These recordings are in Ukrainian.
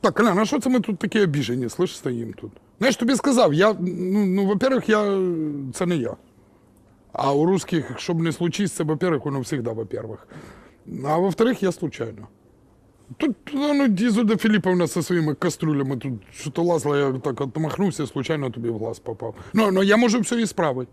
Так, Колян, а що це ми тут такі обіжені, слиш, стоїмо тут? Знаєш, тобі сказав, я, ну, ну во-первых, я, це не я. А у русських, щоб не случись, це, во-первых, воно завжди, во-первых. А во-вторых, я случайно. Тут ну, Дізуда Філіповна зі своїми кастрюлями тут що-то лазила, я так отмахнувся, случайно тобі в глаз попав. Ну, ну я можу все ісправити.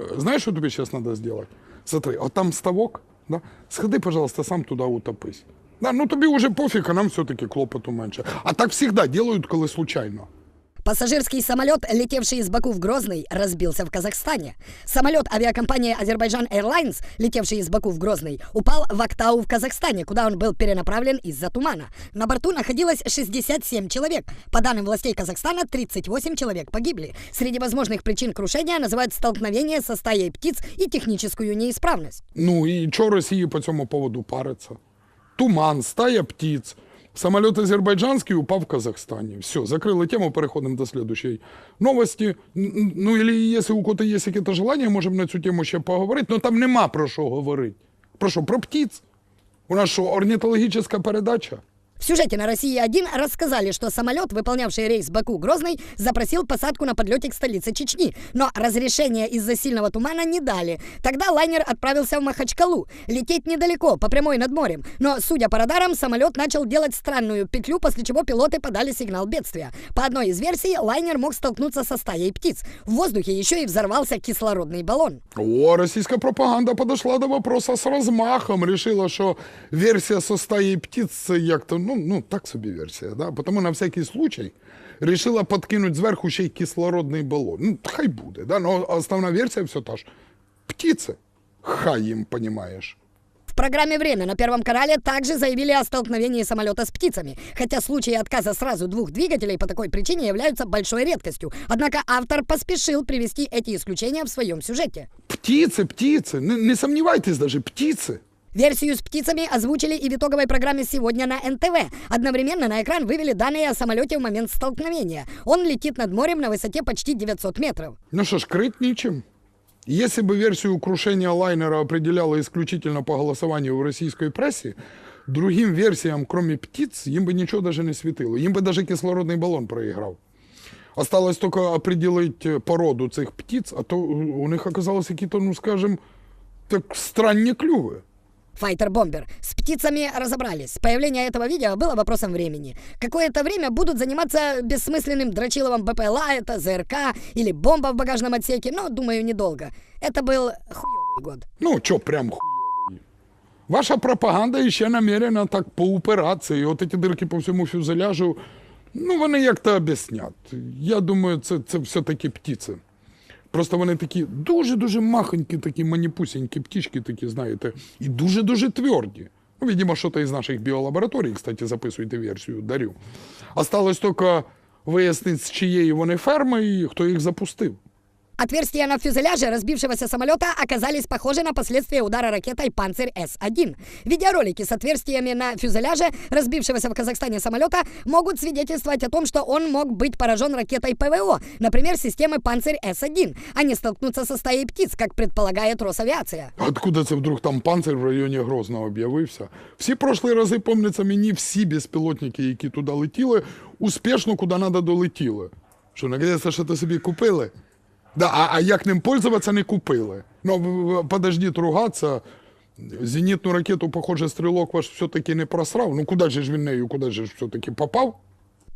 Е, Знаєш, що тобі зараз треба зробити? Смотри, от там ставок, да? сходи, пожалуйста, сам туди утопись. Да, ну тобі вже пофіг, а нам все-таки клопоту менше. А так завжди делают, коли случайно. Пассажирский самолет, летевший из Баку в Грозный, разбился в Казахстане. Самолет авиакомпании Азербайджан Airlines, летевший из Баку в Грозный, упал в Актау в Казахстане, куда он был перенаправлен из-за тумана. На борту находилось 67 человек. По данным властей Казахстана, 38 человек погибли. Среди возможных причин крушения называют столкновение со стаей птиц и техническую неисправность. Ну і чого Росії по цьому поводу париться? Туман, стая птиц. Самолет азербайджанский упав в Казахстані. Все, закрили тему, переходимо до следующей новості. Ну, или якщо у кого-то є якесь желання, можемо на цю тему ще поговорити. Ну там нема про що говорити. Про що? Про птиць. У нас що, орнітологічна передача? В сюжете на России-1 рассказали, что самолет, выполнявший рейс Баку-Грозный, запросил посадку на подлете к столице Чечни, но разрешения из-за сильного тумана не дали. Тогда лайнер отправился в Махачкалу. Лететь недалеко, по прямой над морем. Но, судя по радарам, самолет начал делать странную петлю, после чего пилоты подали сигнал бедствия. По одной из версий, лайнер мог столкнуться со стаей птиц. В воздухе еще и взорвался кислородный баллон. О, російська пропаганда подошла до вопроса з розмахом. Решила, що версія со стаї птиць це як то, ну, ну так собі версія, да? Тому на всякий случай решила подкинуть зверху ще й кислородний балон. Ну, хай буде, да? Но основна версія все та ж. Птиці. Хай їм, понімаєш. В программе «Время» на Первом канале также заявили о столкновении самолета с птицами, хотя случаи отказа сразу двух двигателей по такой причине являются большой редкостью. Однако автор поспешил привести эти исключения в своем сюжете. Птиці, птиці. Не, не сомневайтесь даже, птиці. Версию с птицами озвучили и в итоговой программе сегодня на НТВ. Одновременно на экран вывели данные о самолете в момент столкновения. Он летит над морем на высоте почти 900 метров. Ну що ж, крыть нічим. Если бы версию крушения лайнера определяла исключительно по голосованию в российской прессе, другим версиям, кроме птиц, им бы ничего даже не светило. Им бы даже кислородный баллон проиграл. Осталось только определить э, породу цих птиц, а то у них оказалось какие-то, ну скажем, так странні клювы. Файтер-бомбер. С птицами разобрались. Появление этого видео было вопросом времени. Какое-то время будут заниматься бессмысленным дрочиловым БПЛА, это ЗРК или бомба в багажном отсеке, но, думаю, недолго. Это был хуёвый год. Ну, чо прям хуйовий. Ваша пропаганда іще намерена так поупиратися, і от ці дирки по всьому фюзеляжу, ну, вони як-то об'яснять. Я думаю, це, це все-таки птиці. Просто вони такі дуже-дуже махонькі, такі маніпусінькі птічки, такі, знаєте, і дуже-дуже тверді. Ну, видимо, що-то із наших біолабораторій, кстати, записуйте версію, дарю. Осталось тільки вияснити, з чиєї вони ферми і хто їх запустив. Отверстия на фюзеляже разбившегося самолета оказались похожи на последствия удара ракетой «Панцирь С-1». Видеоролики с отверстиями на фюзеляже разбившегося в Казахстане самолета могут свидетельствовать о том, что он мог быть поражен ракетой ПВО, например, системы «Панцирь С-1», а не столкнуться со стаей птиц, как предполагает Росавиация. Откуда це вдруг там панцир в районі Грозного об'явився? Всі прошлі рази, помниться мені, всі безпілотники, які туди летіли, успішно куди треба долетіли. Що, наконець, що ти собі купили? Да, а, а як ним пользуватися, не купили. Ну, подожди, ругатися. Зенітну ракету, похоже, стрілок ваш все-таки не просрав. Ну куди ж він нею, куди ж все-таки попав?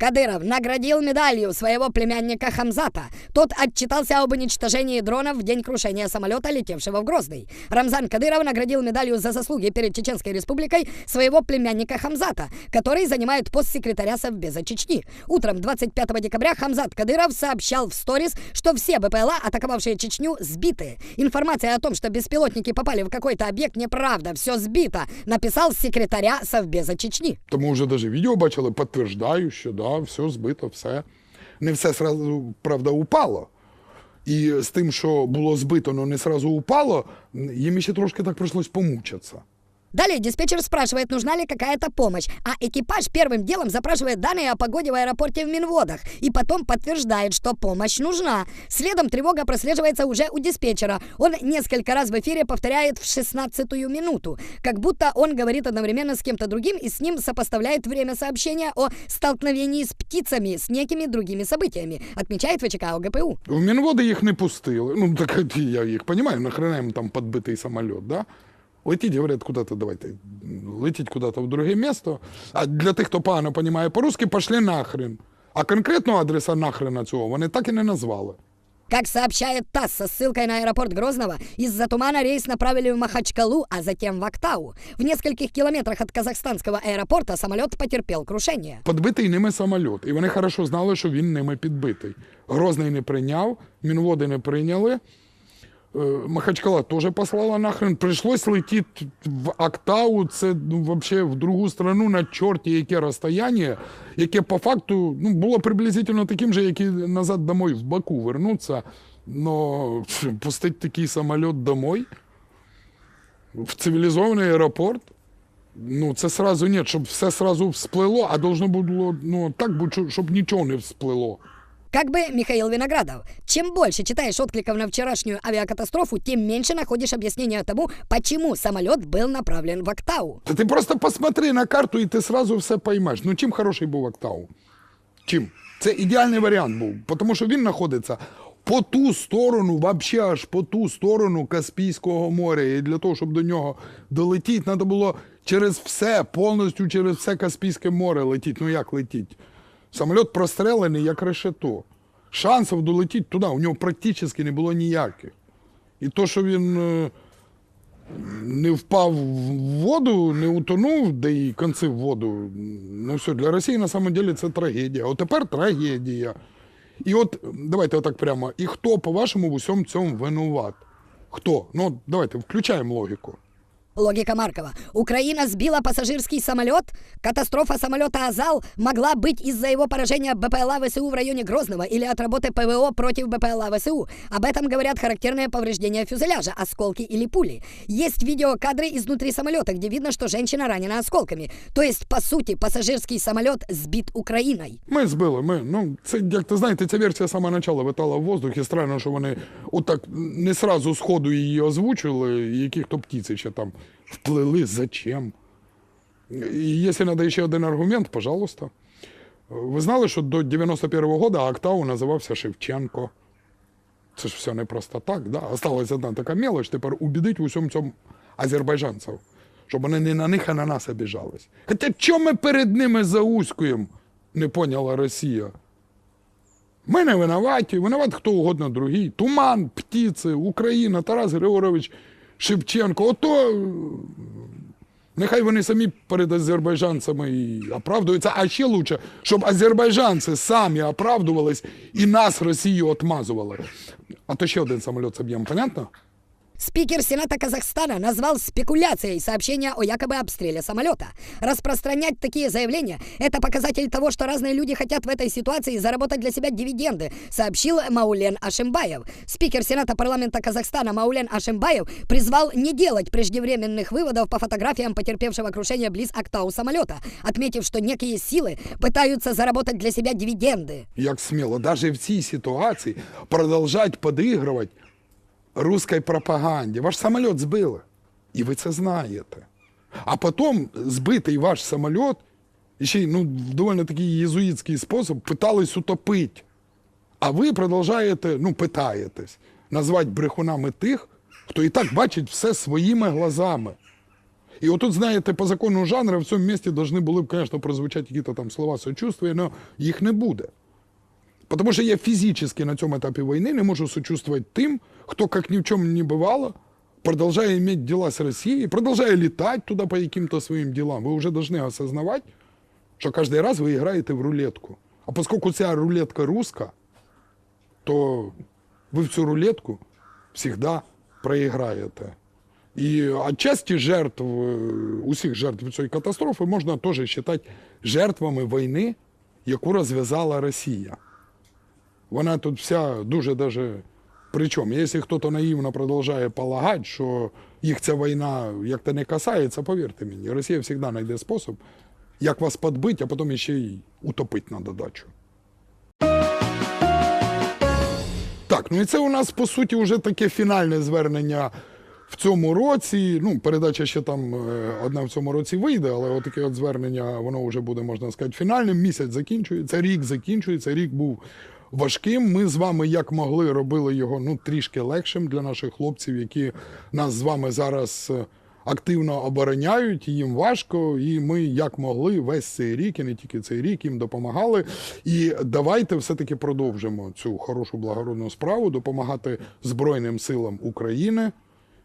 Кадыров наградил медалью своего племянника Хамзата. Тот отчитался об уничтожении дронов в день крушения самолета, летевшего в Грозный. Рамзан Кадыров наградил медалью за заслуги перед Чеченской республикой своего племянника Хамзата, который занимает пост секретаря Совбеза Чечни. Утром 25 декабря Хамзат Кадыров сообщал в сторис, что все БПЛА, атаковавшие Чечню, сбиты. Информация о том, что беспилотники попали в какой-то объект, неправда, все сбито, написал секретаря Совбеза Чечни. Тому вже навіть відео бачили, підтверджую, що да, все збито, все. Не все сразу, правда, упало. І з тим, що було збито, але не сразу упало, їм ще трошки так прийшлось помучитися. Далее диспетчер спрашивает, нужна ли какая-то помощь, а экипаж первым делом запрашивает данные о погоде в аэропорте в Минводах и потом подтверждает, что помощь нужна. Следом тревога прослеживается уже у диспетчера. Он несколько раз в эфире повторяет в 16-ю минуту, как будто он говорит одновременно с кем-то другим и с ним сопоставляет время сообщения о столкновении с птицами с некими другими событиями, отмечает ВЧК ОГПУ. В Мінводи їх не пустили. Ну, так я їх розумію, нахрена їм там підбитий самоліт, да? Летіть, говорять, куди-то давайте, летіть куди-то в друге місто. А для тих, хто погано розуміє по-русски, пошли нахрен. А конкретного адреса нахрена цього вони так і не назвали. Как сообщает ТАСС со ссылкой на аэропорт Грозного, из-за тумана рейс направили в Махачкалу, а затем в Актау. В нескольких километрах от казахстанского аэропорта самолет потерпел крушение. Підбитий ними самоліт. І вони хорошо знали, що він ними підбитий. Грозний не прийняв, Мінводи не прийняли. Е, Махачкала теж послала нахрен. Прийшлось летіти в Актау, це ну, вообще в другу страну на чорті яке розстояння, яке по факту ну, було приблизительно таким же, як і назад домой в Баку вернуться. Но пустить такий самоліт домой в цивілізований аеропорт. Ну, це сразу ні, щоб все сразу всплило, а должно було ну, так щоб нічого не всплило. Как бы Михаил Виноградов, чем больше читаешь откликов на вчерашнюю авиакатастрофу, тем меньше находишь объяснения тому, почему самолет был направлен в Актау. Та ти просто посмотри на карту і ти сразу все поймеш. Ну чим хороший був Актау? Чим? Це ідеальний варіант був, тому що він знаходиться по ту сторону, вообще аж по ту сторону Каспійського моря. І для того, щоб до нього долетіти, треба було через все, повністю через все Каспійське море летіти. Ну як летіти? Самоліт прострелений як решето. Шансів долетіти туди у нього практично не було ніяких. І то, що він. е, не впав в воду, не утонув, де і конці в воду. Ну все, для Росії на самом деле це трагедія. От тепер трагедія. І от давайте отак прямо. І хто, по-вашому, в усьому цьому винуват? Хто? Ну, давайте включаємо логіку. Логика Маркова. Украина сбила пассажирский самолет. Катастрофа самолета «Азал» могла быть из-за его поражения БПЛА ВСУ в районе Грозного или от работы ПВО против БПЛА ВСУ. Об этом говорят характерные повреждения фюзеляжа, осколки или пули. Есть видеокадры изнутри самолета, где видно, что женщина ранена осколками. То есть, по сути, пассажирский самолет сбит Украиной. Ми збили, ми. Ну, це, як ти знаєте, ця версія з самого початку витала в воздух, і странно, що вони отак не сразу з ходу її озвучили, і які хто птиці ще там Вплили, зачем. І якщо треба ще один аргумент, пожалуйста. Ви знали, що до 91-го року Актау називався Шевченко. Це ж все не просто так, да? Осталась одна така мелочь, тепер убідить в усьому цьому азербайджанців, щоб вони не на них, а на нас обіжались. Хоча чому ми перед ними заускуємо, не поняла Росія. Ми не винуваті, винуват хто угодно другий. Туман, птиці, Україна, Тарас Григорович Шевченко. Ото е, нехай вони самі перед азербайджанцями і оправдуються, а ще лучше, щоб азербайджанці самі оправдувались і нас, Росію, отмазували. А то ще один самоліт соб'ємо, понятно? Спикер Сената Казахстана назвал спекуляцией сообщения о якобы обстреле самолета. Распространять такие заявления – это показатель того, что разные люди хотят в этой ситуации заработать для себя дивиденды, сообщил Маулен Ашимбаев. Спикер Сената парламента Казахстана Маулен Ашимбаев призвал не делать преждевременных выводов по фотографиям потерпевшего крушения близ Актау самолета, отметив, что некие силы пытаются заработать для себя дивиденды. Як сміло, навіть в цій ситуації продовжать подігрувати русській пропаганді. Ваш самоліт збили. І ви це знаєте. А потім збитий ваш самоліт, і ще й ну, такий єзуїтський спосіб, питались утопити. А ви продовжуєте, ну, питаєтесь, назвати брехунами тих, хто і так бачить все своїми глазами. І отут, знаєте, по закону жанру в цьому місці повинні були б, звісно, прозвучати якісь там слова сочувствия, але їх не буде. Потому что я физически на цьому етапі війни не можу сочувствовать тим, хто, як ні в чому не бывало, продолжая иметь дела с Россией, продолжая летать туда по каким-то своим делам. Вы уже должны осознавать, что каждый раз вы играете в рулетку. А поскольку ця рулетка руска, то ви в цю рулетку всегда проіграєте. І отчасти жертв, е, усіх жертв цієї катастрофи можна теж вважати жертвами війни, яку розв'язала Росія. Вона тут вся дуже даже причому, якщо хтось наївно продовжує полагати, що їх ця війна як то не касається, повірте мені, Росія завжди знайде спосіб, як вас подбити, а потім ще й утопити на додачу. Так, ну і це у нас по суті вже таке фінальне звернення в цьому році. Ну, передача ще там е, одна в цьому році вийде, але отаке от звернення, воно вже буде, можна сказати, фінальним. Місяць закінчується, рік закінчується, рік був важким. Ми з вами як могли робили його ну, трішки легшим для наших хлопців, які нас з вами зараз. е, Активно обороняють, їм важко, і ми як могли весь цей рік, і не тільки цей рік, їм допомагали. І давайте все-таки продовжимо цю хорошу благородну справу, допомагати Збройним силам України,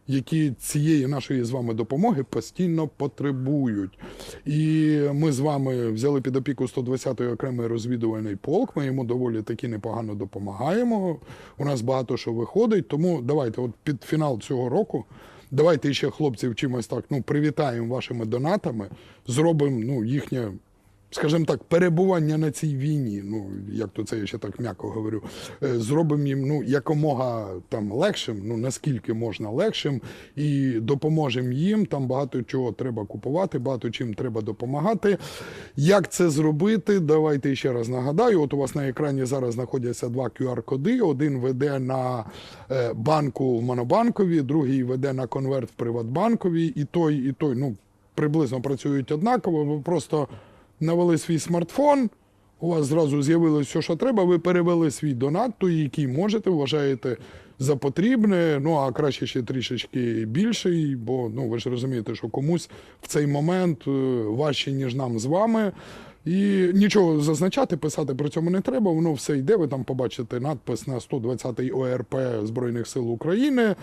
які цієї нашої з вами допомоги постійно потребують. І ми з вами взяли під опіку 120-й окремий розвідувальний полк. Ми йому доволі таки непогано допомагаємо. У нас багато що виходить. Тому давайте, от під фінал цього року. Давайте ще хлопців чимось так ну привітаємо вашими донатами, зробимо ну їхнє, скажімо так, перебування на цій війні. Ну як то це я ще так м'яко говорю. е, Зробимо їм ну якомога там легшим, ну наскільки можна легшим, і допоможемо їм. Там багато чого треба купувати, багато чим треба допомагати. Як це зробити? Давайте ще раз нагадаю. От у вас на екрані зараз знаходяться два QR-коди. Один веде на е, банку в Монобанкові, другий веде на конверт в Приватбанкові. І той, і той, ну приблизно працюють однаково. Ви просто навели свій смартфон. У вас зразу з'явилось все, що треба. Ви перевели свій донат, той, який можете, вважаєте за потрібне. Ну а краще ще трішечки більший, бо ну ви ж розумієте, що комусь в цей момент е, важче, ніж нам з вами. І нічого зазначати, писати при цьому не треба. Воно все йде. Ви там побачите надпис на 120-й ОРП Збройних сил України.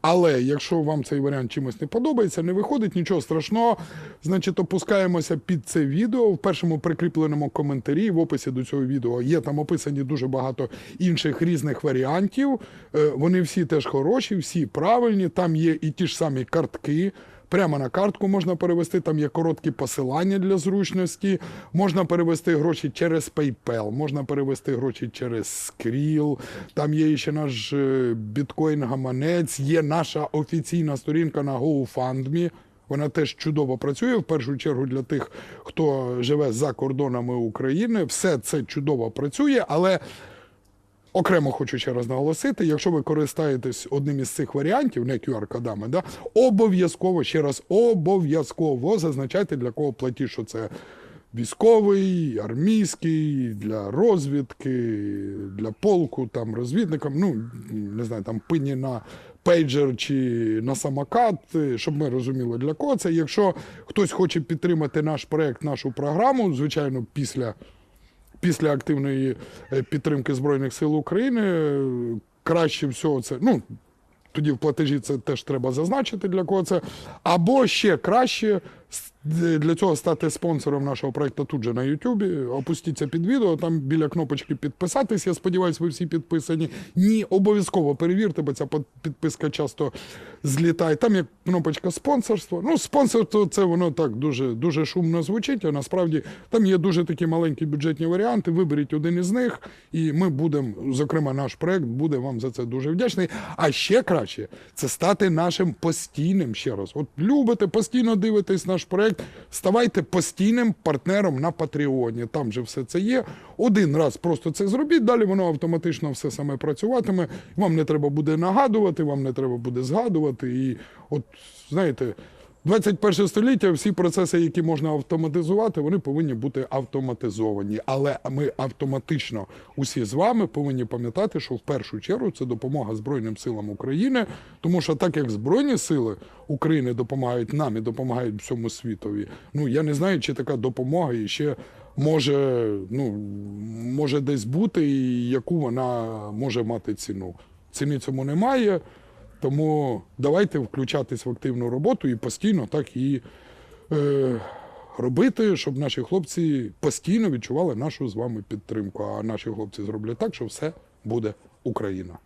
Але якщо вам цей варіант чимось не подобається, не виходить нічого страшного. Значить, опускаємося під це відео в першому прикріпленому коментарі. В описі до цього відео є там описані дуже багато інших різних варіантів. Е, Вони всі теж хороші, всі правильні. Там є і ті ж самі картки. Прямо на картку можна перевести, там є короткі посилання для зручності. Можна перевести гроші через PayPal, можна перевести гроші через Skrill, там є ще наш е, біткоін-гаманець, є наша офіційна сторінка на GoFundMe. Вона теж чудово працює в першу чергу для тих, хто живе за кордонами України. Все це чудово працює, але Окремо хочу ще раз наголосити, якщо ви користаєтесь одним із цих варіантів, не QR-кодами, да, обов'язково, ще раз, обов'язково зазначайте, для кого платіж, що це військовий, армійський, для розвідки, для полку, там, розвідникам, ну, не знаю, там пині на пейджер чи на самокат, щоб ми розуміли, для кого це. Якщо хтось хоче підтримати наш проект, нашу програму, звичайно, після після активної е, підтримки Збройних сил України краще всього це. Ну, тоді в платежі це теж треба зазначити, для кого це. Або ще краще для цього стати спонсором нашого проекту тут же на Ютубі. Опустіться під відео, там біля кнопочки підписатись. Я сподіваюся, ви всі підписані. Ні, обов'язково перевірте, бо ця підписка часто злітає. Там є кнопочка спонсорство. Ну, спонсорство це воно так дуже, дуже шумно звучить, а насправді там є дуже такі маленькі бюджетні варіанти. Виберіть один із них, і ми будемо, зокрема, наш проект буде вам за це дуже вдячний. А ще краще це стати нашим постійним ще раз. От любите, постійно дивитесь наш проект. Ставайте постійним партнером на Патреоні. Там же все це є. Один раз просто це зробіть, далі воно автоматично все саме працюватиме. Вам не треба буде нагадувати, вам не треба буде згадувати. І от знаєте. 21 століття всі процеси, які можна автоматизувати, вони повинні бути автоматизовані. Але ми автоматично усі з вами повинні пам'ятати, що в першу чергу це допомога Збройним силам України, тому що так як Збройні сили України допомагають нам і допомагають всьому світові, ну я не знаю, чи така допомога ще може, ну, може десь бути, і яку вона може мати ціну. Ціни цьому немає. Тому давайте включатись в активну роботу і постійно так і е, робити, щоб наші хлопці постійно відчували нашу з вами підтримку. А наші хлопці зроблять так, що все буде Україна.